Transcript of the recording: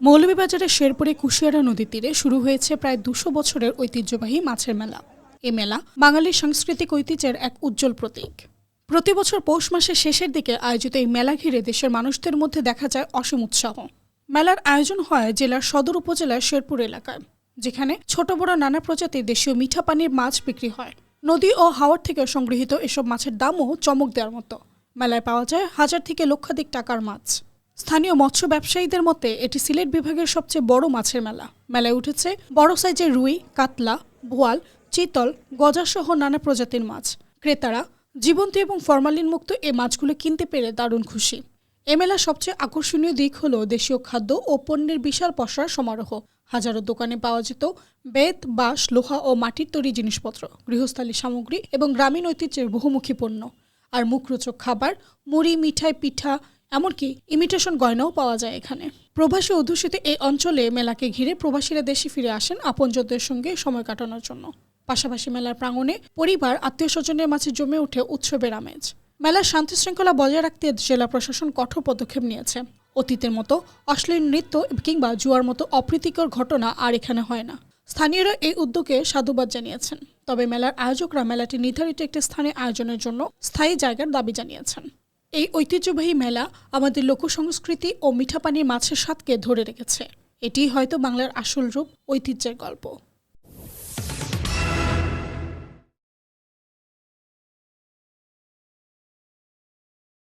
মৌলভীবাজারের শেরপুরে কুশিয়ারা নদীর তীরে শুরু হয়েছে প্রায় দুশো বছরের ঐতিহ্যবাহী মাছের মেলা। এ মেলা বাঙালির সাংস্কৃতিক ঐতিহ্যের এক উজ্জ্বল প্রতীক। প্রতি বছর পৌষ মাসের শেষের দিকে আয়োজিত এই মেলা ঘিরে দেশের মানুষদের মধ্যে দেখা যায় অসীম উৎসাহ। মেলার আয়োজন হয় জেলার সদর উপজেলার শেরপুর এলাকায়, যেখানে ছোট বড় নানা প্রজাতির দেশীয় মিঠা পানির মাছ বিক্রি হয়। নদী ও হাওর থেকে সংগৃহীত এসব মাছের দামও চমক দেওয়ার মতো। মেলায় পাওয়া যায় হাজার থেকে লক্ষাধিক টাকার মাছ। স্থানীয় মৎস্য ব্যবসায়ীদের মতে, এটি সিলেট বিভাগের সবচেয়ে বড় মাছের মেলা। মেলায় উঠেছে বড় সাইজের রুই, কাতলা, বোয়াল, চিতল গজাসহ নানা প্রজাতির মাছ। ক্রেতারা জীবন্ত এবং ফরমালিন মুক্ত এই মাছগুলো কিনতে পেরে দারুণ খুশি। এ মেলার সবচেয়ে আকর্ষণীয় দিক হল দেশীয় খাদ্য ও পণ্যের বিশাল পসরার সমারোহ। হাজারো দোকানে পাওয়া যেত বেত, বাঁশ, লোহা ও মাটির তৈরি জিনিসপত্র, গৃহস্থালী সামগ্রী এবং গ্রামীণ ঐতিহ্যের বহুমুখী পণ্য। আর মুখরোচক খাবার, মুড়ি, মিঠাই, পিঠা এমনকি ইমিটেশন গয়নাও পাওয়া যায় এখানে। প্রবাসী অধ্যুষিত এই অঞ্চলে মেলাকে ঘিরে প্রবাসীরা দেশে ফিরে আসেন আপনজনদের সঙ্গে সময় কাটানোর জন্য। পাশাপাশি মেলার প্রাঙ্গণে পরিবার আত্মীয় স্বজনের মাঝে জমে ওঠে উৎসবের আমেজ। মেলার শান্তি শৃঙ্খলা বজায় রাখতে জেলা প্রশাসন কঠোর পদক্ষেপ নিয়েছে। অতীতের মতো অশ্লীল নৃত্য কিংবা জুয়ার মতো অপ্রীতিকর ঘটনা আর এখানে হয় না। স্থানীয়রা এই উদ্যোগে সাধুবাদ জানিয়েছেন। তবে মেলার আয়োজকরা মেলাটি নির্ধারিত একটি স্থানে আয়োজনের জন্য স্থায়ী জায়গার দাবি জানিয়েছেন। এই ঐতিহ্যবাহী মেলা আমাদের লোকসংস্কৃতি ও মিঠাপানির মাছের স্বাদকে ধরে রেখেছে। এটি হয়তো বাংলার আসল রূপ, ঐতিহ্যের গল্প।